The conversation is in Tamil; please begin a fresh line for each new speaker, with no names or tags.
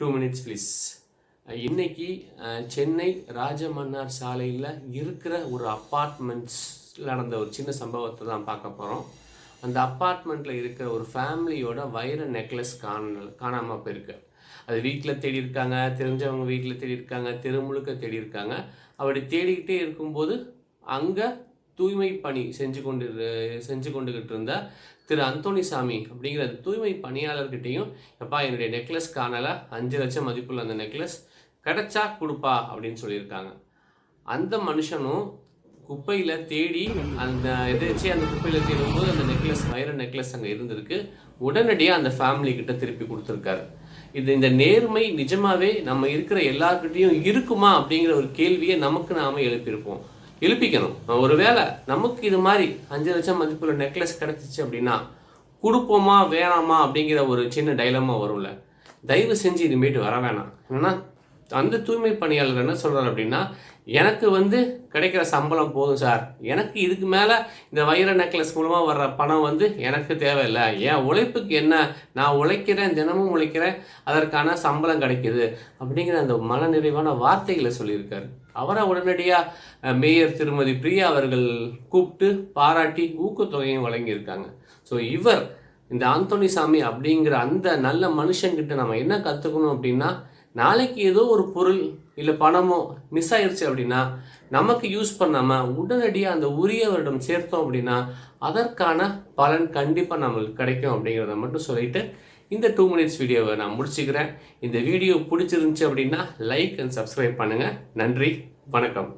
டூ மினிட்ஸ் ப்ளீஸ் இன்னைக்கு சென்னை ராஜமன்னார் சாலையில் இருக்கிற ஒரு அப்பார்ட்மெண்ட்ஸ் நடந்த ஒரு சின்ன சம்பவத்தை தான் பார்க்க போகிறோம் அந்த அப்பார்ட்மெண்ட்டில் இருக்கிற ஒரு ஃபேமிலியோட வைர நெக்லஸ் காண காணாமல் போயிருக்கு. அது வீட்டில் தேடி இருக்காங்க தெரிஞ்சவங்க வீட்டில் தேடி இருக்காங்க தெரு முழுக்க தேடி இருக்காங்க. அப்படி தேடிக்கிட்டே இருக்கும்போது அங்கே தூய்மை பணி செஞ்சு கொண்டு செஞ்சு கொண்டுகிட்டு இருந்த திரு அந்தோணிசாமி அப்படிங்கிற அந்த தூய்மை பணியாளர்கிட்டையும் எப்பா என்னுடைய நெக்லஸ் காணலை. அஞ்சு லட்சம் மதிப்புள்ள அந்த நெக்லஸ் கிடைச்சா கொடுப்பா அப்படின்னு சொல்லியிருக்காங்க. அந்த மனுஷனும் குப்பையில் தேடி அந்த எதிர்ச்சி அந்த குப்பையில் தேடும்போது அந்த நெக்லஸ் வைர நெக்லஸ் அங்கே இருந்திருக்கு. உடனடியாக அந்த ஃபேமிலி கிட்ட திருப்பி கொடுத்துருக்காரு. இது இந்த நேர்மை நிஜமாகவே நம்ம இருக்கிற எல்லாருக்கிட்டேயும் இருக்குமா அப்படிங்கிற ஒரு கேள்வியை நமக்கு நாம் எழுப்பியிருப்போம். எழுப்பிக்கணும் ஒருவேளை நமக்கு இது மாதிரி அஞ்சு லட்சம் மதிப்புள்ள நெக்லஸ் கிடச்சிச்சு அப்படின்னா கொடுப்போமா வேணாமா அப்படிங்கிற ஒரு சின்ன டைலமா வரும்ல. தயவு செஞ்சு இனிமேட்டு வர வேணாம். ஏன்னா அந்த தூய்மை பணியாளர் என்ன சொல்கிறார் அப்படின்னா எனக்கு வந்து கிடைக்கிற சம்பளம் போதும் சார். எனக்கு இதுக்கு மேலே இந்த வைர நெக்லஸ் மூலமாக வர்ற பணம் வந்து எனக்கு தேவையில்லை. என் உழைப்புக்கு என்ன? நான் உழைக்கிறேன் தினமும் உழைக்கிறேன் அதற்கான சம்பளம் கிடைக்கிது அப்படிங்கிற அந்த மனநிறைவான வார்த்தைகளை சொல்லியிருக்காரு. அவரை உடனடியாக மேயர் திருமதி பிரியா அவர்கள் கூப்பிட்டு பாராட்டி ஊக்கத்தொகையும் வழங்கியிருக்காங்க. ஸோ இவர் இந்த ஆந்தோனி சாமி அப்படிங்கிற அந்த நல்ல மனுஷங்கிட்ட நம்ம என்ன கற்றுக்கணும் அப்படின்னா நாளைக்கு ஏதோ ஒரு பொருள் இல்லை பணமோ மிஸ் ஆயிடுச்சு அப்படின்னா நமக்கு யூஸ் பண்ணாமல் உடனடியாக அந்த உரியவரிடம் சேர்த்தோம் அப்படின்னா அதற்கான பலன் கண்டிப்பாக நம்மளுக்கு கிடைக்கும் அப்படிங்கிறத மட்டும் சொல்லிட்டு இந்த டூ மினிட்ஸ் வீடியோவை நான் முடிச்சுக்கிறேன். இந்த வீடியோ பிடிச்சிருந்துச்சு அப்படின்னா லைக் அண்ட் சப்ஸ்கிரைப் பண்ணுங்கள் நன்றி. வணக்கம்.